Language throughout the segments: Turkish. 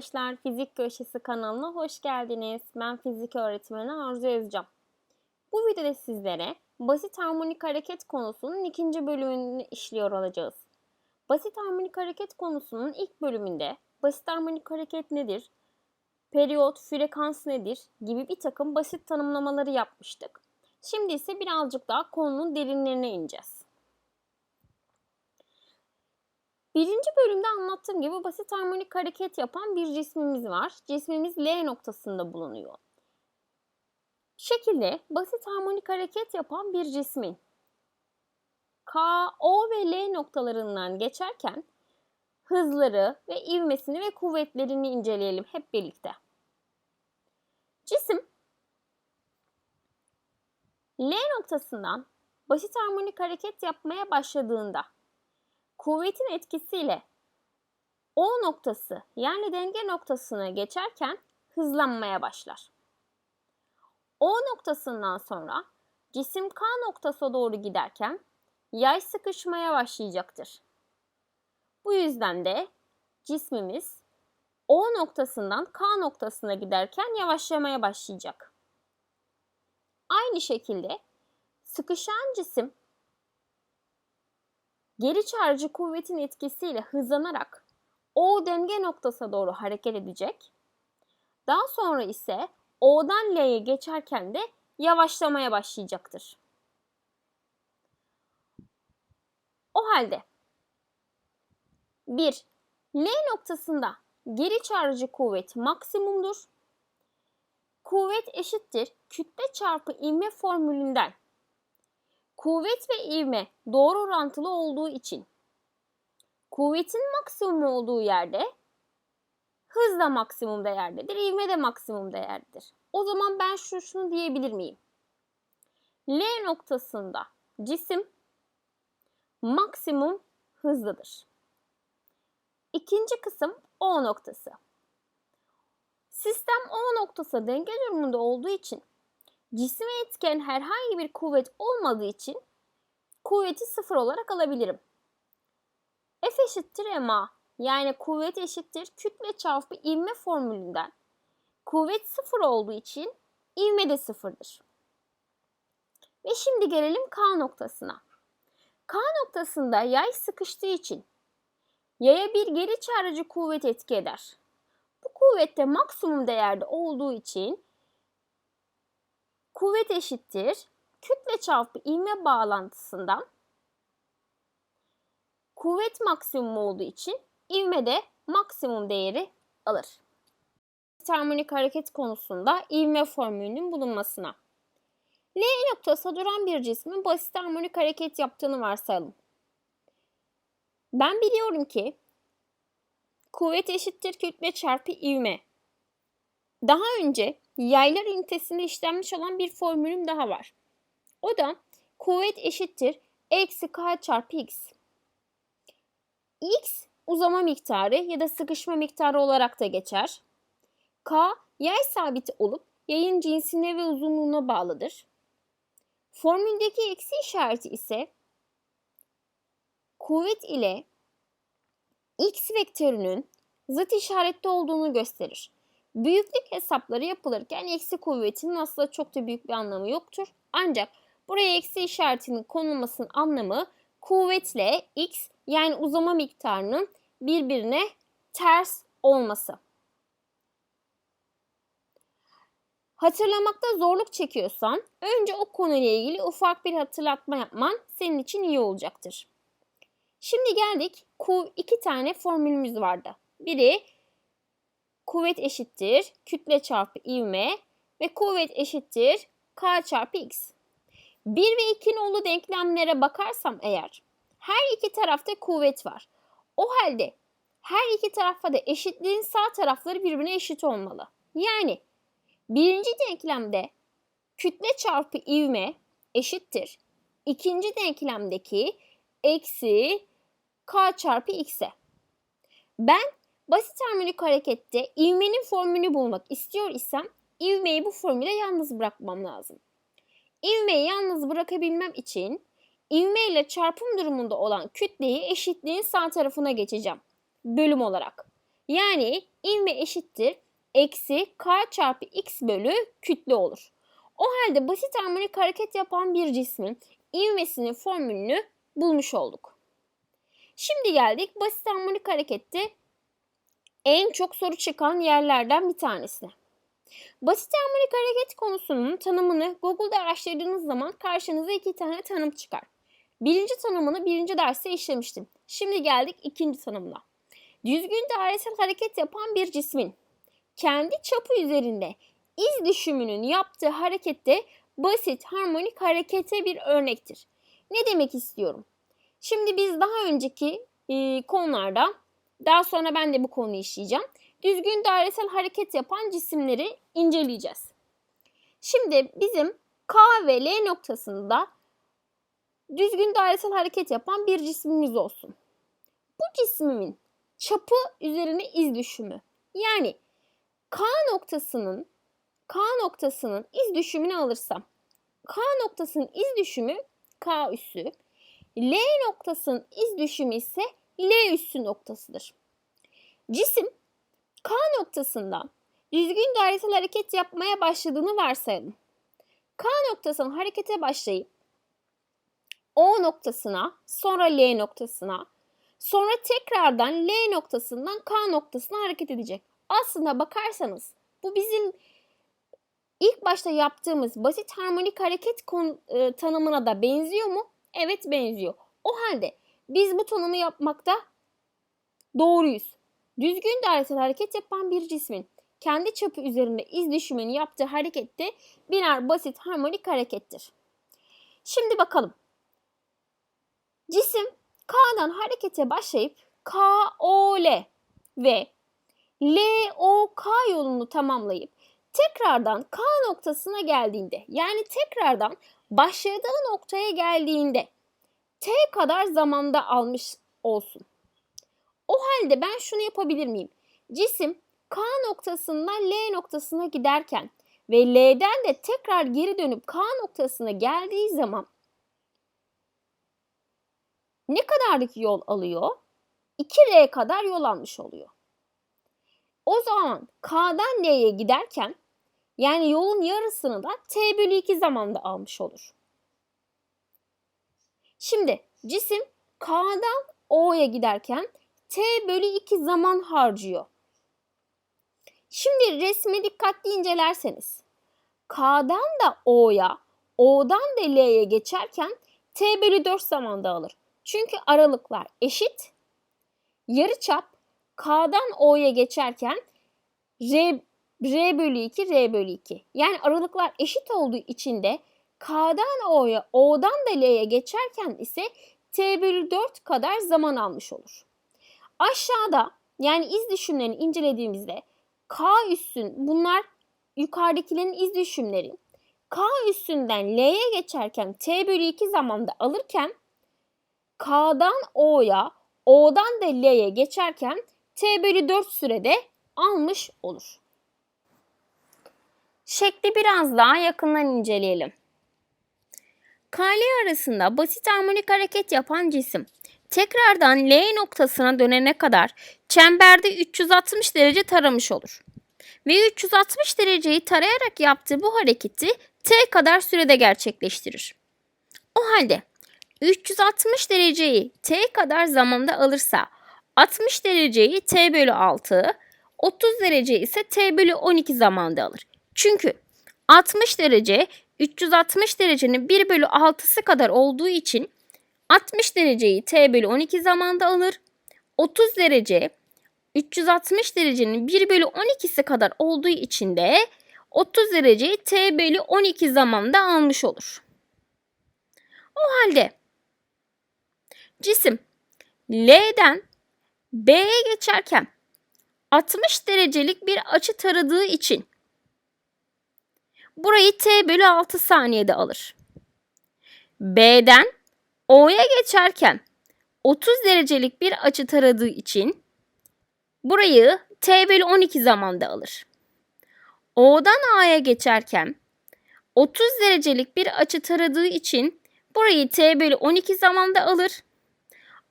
arkadaşlar, Fizik Köşesi kanalına hoş geldiniz. Ben fizik öğretmeni Arzu Özcan. Bu videoda sizlere basit harmonik hareket konusunun ikinci bölümünü işliyor olacağız. Basit harmonik hareket konusunun ilk bölümünde basit harmonik hareket nedir, periyot, frekans nedir gibi bir takım basit tanımlamaları yapmıştık. Şimdi ise birazcık daha konunun derinlerine ineceğiz. Birinci bölümde anlattığım gibi basit harmonik hareket yapan bir cismimiz var. Cismimiz L noktasında bulunuyor. Şekilde basit harmonik hareket yapan bir cismin K, O ve L noktalarından geçerken hızları ve ivmesini ve kuvvetlerini inceleyelim hep birlikte. Cisim L noktasından basit harmonik hareket yapmaya başladığında kuvvetin etkisiyle O noktası yani denge noktasına geçerken hızlanmaya başlar. O noktasından sonra cisim K noktası doğru giderken yay sıkışmaya başlayacaktır. Bu yüzden de cismimiz O noktasından K noktasına giderken yavaşlamaya başlayacak. Aynı şekilde sıkışan cisim geri çarjı kuvvetin etkisiyle hızlanarak O denge noktasına doğru hareket edecek. Daha sonra ise O'dan L'ye geçerken de yavaşlamaya başlayacaktır. O halde 1. L noktasında geri çarjı kuvvet maksimumdur. Kuvvet eşittir kütle çarpı ivme formülünden kuvvet ve ivme doğru orantılı olduğu için kuvvetin maksimum olduğu yerde hız da maksimum değerdedir, ivme de maksimum değerdedir. O zaman ben şu şunu diyebilir miyim? L noktasında cisim maksimum hızlıdır. İkinci kısım O noktası. Sistem O noktası denge durumunda olduğu için cisme etken herhangi bir kuvvet olmadığı için kuvveti sıfır olarak alabilirim. F eşittir ma yani kuvvet eşittir kütle çarpı ivme formülünden kuvvet sıfır olduğu için ivme de sıfırdır. Ve şimdi gelelim K noktasına. K noktasında yay sıkıştığı için yaya bir geri çağrıcı kuvvet etki eder. Bu kuvvette maksimum değerde olduğu için kuvvet eşittir kütle çarpı ivme bağlantısından kuvvet maksimum olduğu için ivme de maksimum değeri alır. Harmonik hareket konusunda ivme formülünün bulunmasına. L noktası duran bir cismin basit harmonik hareket yaptığını varsayalım. Ben biliyorum ki kuvvet eşittir kütle çarpı ivme. Daha önce yaylar ünitesinde işlenmiş olan bir formülüm daha var. O da kuvvet eşittir eksi k çarpı x. x uzama miktarı ya da sıkışma miktarı olarak da geçer. K yay sabiti olup yayın cinsine ve uzunluğuna bağlıdır. Formüldeki eksi işareti ise kuvvet ile x vektörünün zıt işaretli olduğunu gösterir. Büyüklük hesapları yapılırken eksi kuvvetinin aslında çok da büyük bir anlamı yoktur. Ancak buraya eksi işaretinin konulmasının anlamı kuvvetle x yani uzama miktarının birbirine ters olması. Hatırlamakta zorluk çekiyorsan önce o konuyla ilgili ufak bir hatırlatma yapman senin için iyi olacaktır. Şimdi geldik Q iki tane formülümüz vardı. Biri kuvvet eşittir kütle çarpı ivme ve kuvvet eşittir k çarpı x. 1 ve 2 nolu denklemlere bakarsam eğer her iki tarafta kuvvet var. O halde her iki tarafa da eşitliğin sağ tarafları birbirine eşit olmalı. Yani birinci denklemde kütle çarpı ivme eşittir. İkinci denklemdeki eksi k çarpı x'e. Ben basit harmonik harekette ivmenin formülünü bulmak istiyor isem ivmeyi bu formüle yalnız bırakmam lazım. İvmeyi yalnız bırakabilmem için ivme ile çarpım durumunda olan kütleyi eşitliğin sağ tarafına geçeceğim. Bölüm olarak. Yani ivme eşittir eksi k çarpı x bölü kütle olur. O halde basit harmonik hareket yapan bir cismin ivmesinin formülünü bulmuş olduk. Şimdi geldik basit harmonik harekette en çok soru çıkan yerlerden bir tanesine. Basit harmonik hareket konusunun tanımını Google'da araştırdığınız zaman karşınıza iki tane tanım çıkar. Birinci tanımını birinci derste işlemiştim. Şimdi geldik ikinci tanımına. Düzgün dairesel hareket yapan bir cismin kendi çapı üzerinde iz düşümünün yaptığı harekette basit harmonik harekete bir örnektir. Ne demek istiyorum? Şimdi biz daha önceki e, konularda daha sonra ben de bu konuyu işleyeceğim. Düzgün dairesel hareket yapan cisimleri inceleyeceğiz. Şimdi bizim K ve L noktasında düzgün dairesel hareket yapan bir cismimiz olsun. Bu cismimin çapı üzerine iz düşümü. Yani K noktasının K noktasının iz düşümünü alırsam K noktasının iz düşümü K üssü, L noktasının iz düşümü ise L üssü noktasıdır. Cisim K noktasından düzgün dairesel hareket yapmaya başladığını varsayalım. K noktasından harekete başlayıp O noktasına, sonra L noktasına, sonra tekrardan L noktasından K noktasına hareket edecek. Aslında bakarsanız bu bizim ilk başta yaptığımız basit harmonik hareket e, tanımına da benziyor mu? Evet benziyor. O halde biz bu tanımı yapmakta doğruyuz. Düzgün dairesel hareket yapan bir cismin kendi çapı üzerinde iz düşümünü yaptığı harekette birer basit harmonik harekettir. Şimdi bakalım. Cisim K'dan harekete başlayıp KOL ve LOK yolunu tamamlayıp tekrardan K noktasına geldiğinde yani tekrardan başladığı noktaya geldiğinde T kadar zamanda almış olsun. O halde ben şunu yapabilir miyim? Cisim K noktasından L noktasına giderken ve L'den de tekrar geri dönüp K noktasına geldiği zaman ne kadarlık yol alıyor? 2R kadar yol almış oluyor. O zaman K'dan L'ye giderken yani yolun yarısını da T bölü 2 zamanda almış olur. Şimdi cisim K'dan O'ya giderken T bölü 2 zaman harcıyor. Şimdi resmi dikkatli incelerseniz K'dan da O'ya, O'dan da L'ye geçerken T bölü 4 zamanda alır. Çünkü aralıklar eşit. Yarıçap K'dan O'ya geçerken R, R bölü 2, R bölü 2. Yani aralıklar eşit olduğu için de K'dan O'ya, O'dan da L'ye geçerken ise T bölü 4 kadar zaman almış olur. Aşağıda yani iz düşümlerini incelediğimizde K üssün bunlar yukarıdakilerin iz düşümleri. K üssünden L'ye geçerken T bölü 2 zamanda alırken K'dan O'ya, O'dan da L'ye geçerken T bölü 4 sürede almış olur. Şekli biraz daha yakından inceleyelim. KL arasında basit harmonik hareket yapan cisim tekrardan L noktasına dönene kadar çemberde 360 derece taramış olur. Ve 360 dereceyi tarayarak yaptığı bu hareketi T kadar sürede gerçekleştirir. O halde 360 dereceyi T kadar zamanda alırsa 60 dereceyi T bölü 6, 30 derece ise T bölü 12 zamanda alır. Çünkü 60 derece 360 derecenin 1 bölü 6'sı kadar olduğu için 60 dereceyi T bölü 12 zamanda alır. 30 derece 360 derecenin 1 bölü 12'si kadar olduğu için de 30 dereceyi T bölü 12 zamanda almış olur. O halde cisim L'den B'ye geçerken 60 derecelik bir açı taradığı için burayı T bölü 6 saniyede alır. B'den O'ya geçerken 30 derecelik bir açı taradığı için burayı T bölü 12 zamanda alır. O'dan A'ya geçerken 30 derecelik bir açı taradığı için burayı T bölü 12 zamanda alır.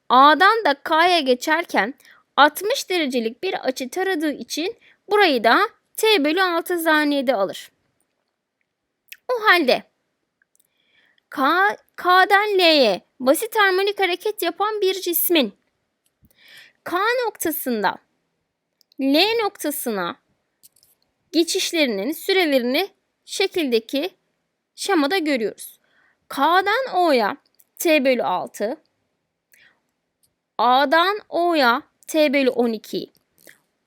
A'dan da K'ya geçerken 60 derecelik bir açı taradığı için burayı da t bölü 6 saniyede alır. O halde K, K'dan L'ye basit harmonik hareket yapan bir cismin K noktasında L noktasına geçişlerinin sürelerini şekildeki şemada görüyoruz. K'dan O'ya T bölü 6, A'dan O'ya T bölü 12,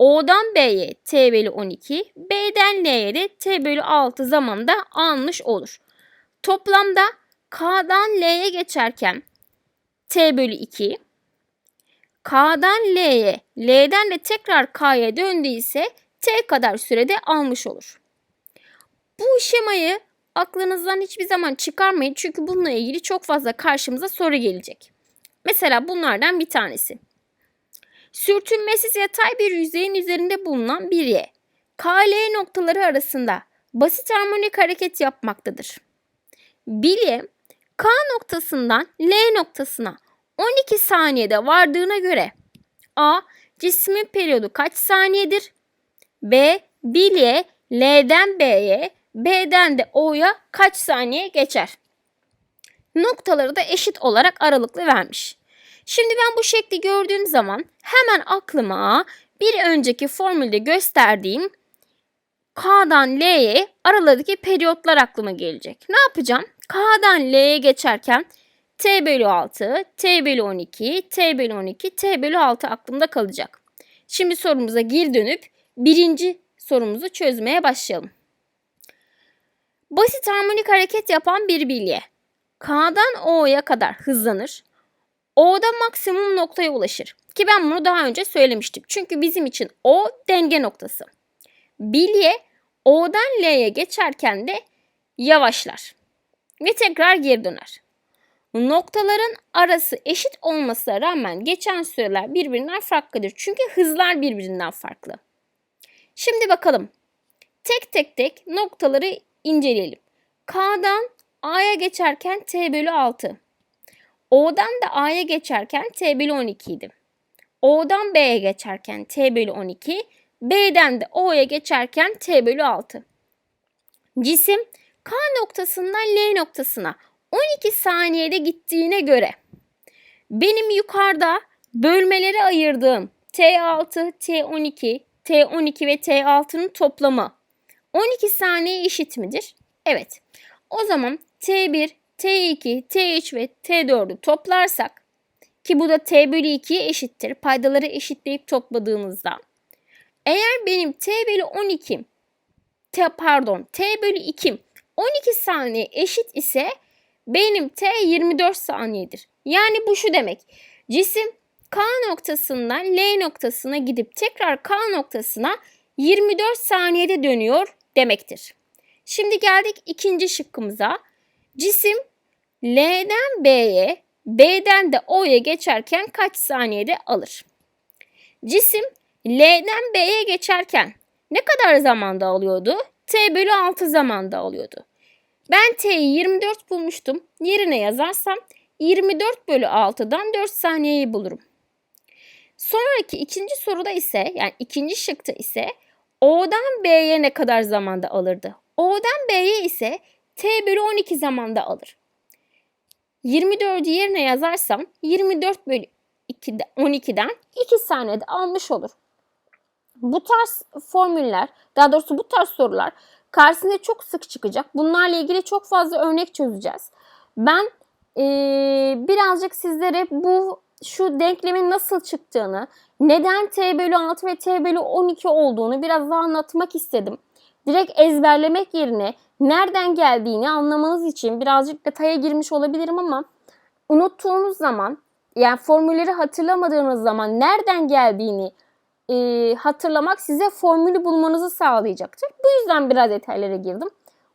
O'dan B'ye T bölü 12, B'den L'ye de T bölü 6 zamanda almış olur. Toplamda K'dan L'ye geçerken T bölü 2, K'dan L'ye, L'den de tekrar K'ya döndüyse T kadar sürede almış olur. Bu şemayı aklınızdan hiçbir zaman çıkarmayın çünkü bununla ilgili çok fazla karşımıza soru gelecek. Mesela bunlardan bir tanesi. Sürtünmesiz yatay bir yüzeyin üzerinde bulunan bir Y, KL noktaları arasında basit harmonik hareket yapmaktadır. Bilye K noktasından L noktasına 12 saniyede vardığına göre A. Cismin periyodu kaç saniyedir? B. Bilye L'den B'ye, B'den de O'ya kaç saniye geçer? Noktaları da eşit olarak aralıklı vermiş. Şimdi ben bu şekli gördüğüm zaman hemen aklıma bir önceki formülde gösterdiğim K'dan L'ye aralardaki periyotlar aklıma gelecek. Ne yapacağım? K'dan L'ye geçerken T bölü 6, T bölü 12, T bölü 12, T bölü 6 aklımda kalacak. Şimdi sorumuza geri dönüp birinci sorumuzu çözmeye başlayalım. Basit harmonik hareket yapan bir bilye. K'dan O'ya kadar hızlanır. O'da maksimum noktaya ulaşır. Ki ben bunu daha önce söylemiştim. Çünkü bizim için O denge noktası. Bilye O'dan L'ye geçerken de yavaşlar. Ve tekrar geri döner. Noktaların arası eşit olmasına rağmen geçen süreler birbirinden farklıdır. Çünkü hızlar birbirinden farklı. Şimdi bakalım. Tek tek tek noktaları inceleyelim. K'dan A'ya geçerken T bölü 6. O'dan da A'ya geçerken T bölü 12 idi. O'dan B'ye geçerken T bölü 12. B'den de O'ya geçerken T bölü 6. Cisim K noktasından L noktasına 12 saniyede gittiğine göre benim yukarıda bölmelere ayırdığım T6, T12, T12 ve T6'nın toplamı 12 saniye eşit midir? Evet. O zaman T1, T2, T3 ve T4'ü toplarsak ki bu da T bölü 2'ye eşittir. Paydaları eşitleyip topladığımızda. Eğer benim T bölü 12 T, pardon T bölü 2 12 saniye eşit ise benim T 24 saniyedir. Yani bu şu demek. Cisim K noktasından L noktasına gidip tekrar K noktasına 24 saniyede dönüyor demektir. Şimdi geldik ikinci şıkkımıza. Cisim L'den B'ye, B'den de O'ya geçerken kaç saniyede alır? Cisim L'den B'ye geçerken ne kadar zamanda alıyordu? T bölü 6 zamanda alıyordu. Ben T'yi 24 bulmuştum. Yerine yazarsam 24 bölü 6'dan 4 saniyeyi bulurum. Sonraki ikinci soruda ise yani ikinci şıkta ise O'dan B'ye ne kadar zamanda alırdı? O'dan B'ye ise T bölü 12 zamanda alır. 24'ü yerine yazarsam 24 bölü 2'de, 12'den 2 saniyede almış olur. Bu tarz formüller, daha doğrusu bu tarz sorular karşısına çok sık çıkacak. Bunlarla ilgili çok fazla örnek çözeceğiz. Ben ee, birazcık sizlere bu şu denklemin nasıl çıktığını, neden t bölü 6 ve t bölü 12 olduğunu biraz daha anlatmak istedim. Direkt ezberlemek yerine nereden geldiğini anlamanız için birazcık detaya girmiş olabilirim ama unuttuğunuz zaman yani formülleri hatırlamadığınız zaman nereden geldiğini e, hatırlamak size formülü bulmanızı sağlayacaktır. Bu yüzden biraz detaylara girdim.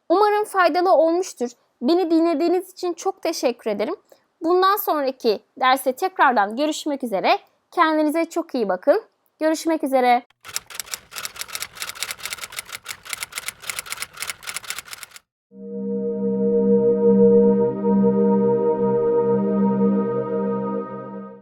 Umarım faydalı olmuştur. Beni dinlediğiniz için çok teşekkür ederim. Bundan sonraki derste tekrardan görüşmek üzere. Kendinize çok iyi bakın. Görüşmek üzere.